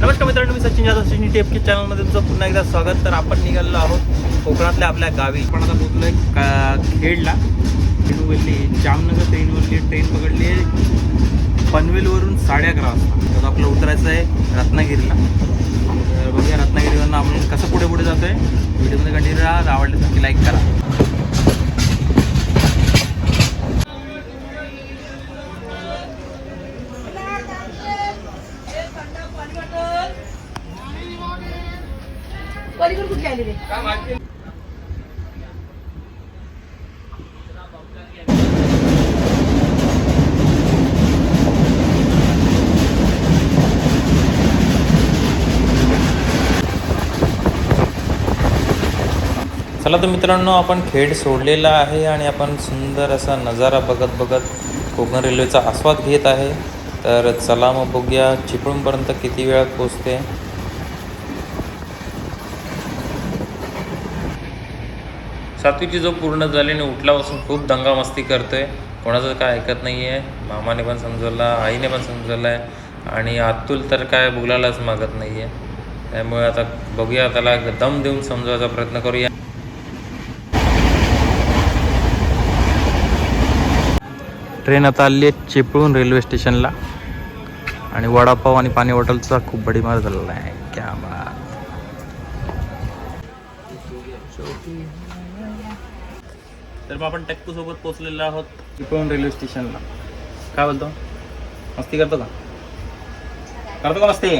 नमस्कार मित्रांनो मी सचिन जाधव सचिन टेपके चॅनलमध्ये तुमचं पुन्हा एकदा स्वागत. तर आपण निघालेलो आहोत कोकणातल्या आपल्या गावी. आपण आता आहे का खेडला. ट्रेन उघडली जामनगर ट्रेनवरली ट्रेन पकडली आहे. पनवेलवरून साडे अकरा वाजता. तर आपलं उतरायचं आहे रत्नागिरीला. तर बघूया रत्नागिरीवरून आपण कसं पुढे पुढे जातोय. व्हिडिओमध्ये कंटिन्यू राहा. आवडलं तर लाईक करा. पलीकडे कुठली आली रे चला तर मित्रांनो आपण खेड सोडलेला आहे आणि आपण सुंदर असा नजारा बघत बघत कोकण रेल्वेचा आस्वाद घेत आहे. तर चला मग बघूया चिपळूणपर्यंत किती वेळात पोचते सातवीची जो पूर्ण झाली आणि उठल्यापासून खूप दंगामस्ती आहे कोणाचं काय ऐकत नाही आहे मामाने पण समजवलं आईने पण समजवलं आहे आणि अतुल तर काय बोलायलाच मागत नाही आहे त्यामुळे आता बघूया त्याला दम देऊन समजवायचा प्रयत्न करूया. ट्रेन आता आली आहे चिपळूण रेल्वे स्टेशनला. आणि वडापाव आणि पाणी बॉटलचा खूप बडीमार झालेला आहे. क्या बात. तर मग आपण टॅक्टू सोबत पोहोचलेलो आहोत. चिपळूण रेल्वे स्टेशनला. काय बोलतो? मस्ती करतो का? करतो का मस्ती?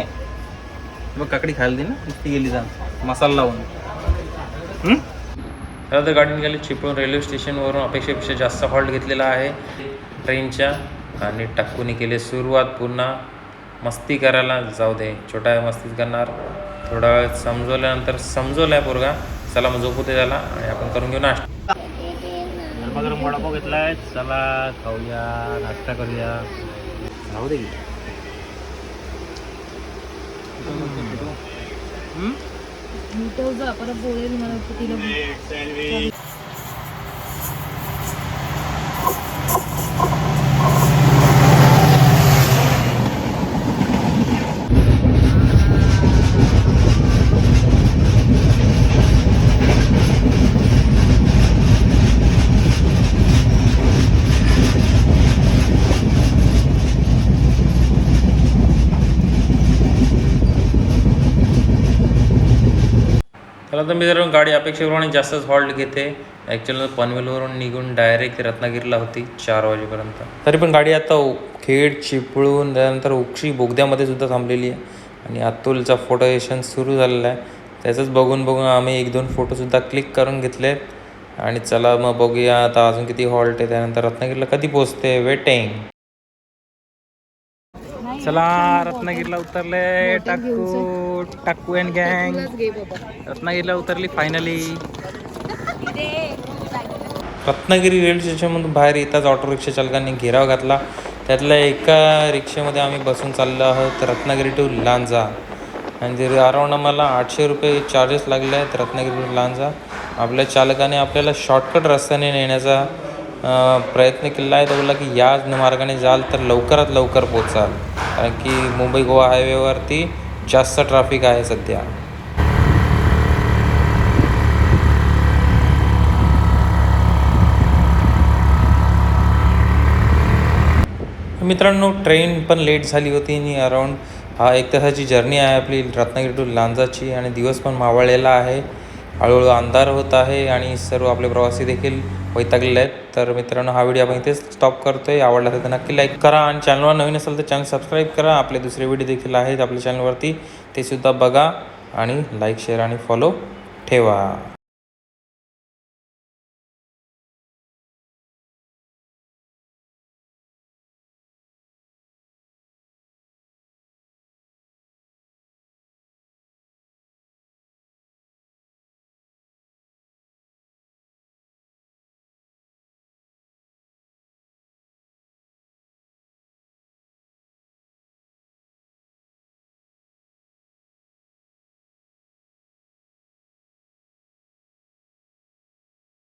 बघ काकडी खायला दे ना. मस्ती गेली जा मसाला लावून? तर गाडी निघाली चिपळूण रेल्वे स्टेशनवरून अपेक्षेपेक्षा जास्त हॉल्ट घेतलेला आहे. ट्रेनच्या आणि टाकूनी केली सुरुवात पुन्हा. मस्ती करायला जाऊ दे. छोटा मस्तीच करणार. थोडा वेळ समजवल्यानंतर समजवलं आहे पोरगा. चला मग झोपू दे त्याला आणि आपण करून घेऊ नाश्ता. गरमागरम वडापाव घेतला आहे चला खाऊया नाश्ता करूया. राहू दे परत बोलेल मला तिला मला तर मित्रांनो गाडी अपेक्षेप्रमाणे जास्तच हॉल्ट घेते. ॲक्च्युली पनवेलवरून निघून डायरेक्ट रत्नागिरीला होती चार वाजेपर्यंत. तरी पण गाडी आता खेड चिपळून त्यानंतर उक्षी बोगद्यामध्ये सुद्धा थांबलेली आहे. आणि अतुलचा फोटो सेशन सुरू झालेला आहे. त्याचंच बघून बघून आम्ही एक दोन फोटोसुद्धा क्लिक करून घेतले आणि चला मग बघूया आता अजून किती हॉल्ट आहे. त्यानंतर रत्नागिरीला कधी पोचते वेटिंग चला रत्नागिरीला उतरले टाकू टाकू अँड गँग रत्नागिरीला उतरली फायनली रत्नागिरी रेल्वे स्टेशनमधून बाहेर येताच ऑटो रिक्षा चालकांनी घेराव घातला. त्यातल्या एका रिक्षेमध्ये आम्ही बसून चाललो आहोत रत्नागिरी टू लांजा. आणि ते अराऊंड आम्हाला आठशे रुपये चार्जेस लागले आहेत रत्नागिरी टू लांजा. आपल्या चालकाने आपल्याला शॉर्टकट रस्त्याने नेण्याचा प्रयत्न केला आहे. तो बोलला की याच मार्गाने जाल तर लवकरात लवकर पोचाल कारण की मुंबई गोवा हायवेवरती जास्त ट्रॅफिक आहे सध्या. मित्रांनो ट्रेन पण लेट झाली होती आणि अराऊंड हा एक तासाची जर्नी आहे आपली. रत्नागिरी टू लांजाची आणि दिवस पण मावळलेला आहे. हळूहळू अंधार होत आहे आणि सर्व आपले प्रवासी देखील वैतागलेले आहेत. तर मित्रांनो हा व्हिडिओ आपण इथेच स्टॉप करतोय. आवडला तर नक्की लाईक करा आणि चॅनलवर नवीन असेल तर चॅनल सबस्क्राईब करा. आपले दुसरे व्हिडिओ देखील आहेत आपल्या चॅनलवरती ते सुद्धा बघा आणि लाईक शेअर आणि फॉलो ठेवा.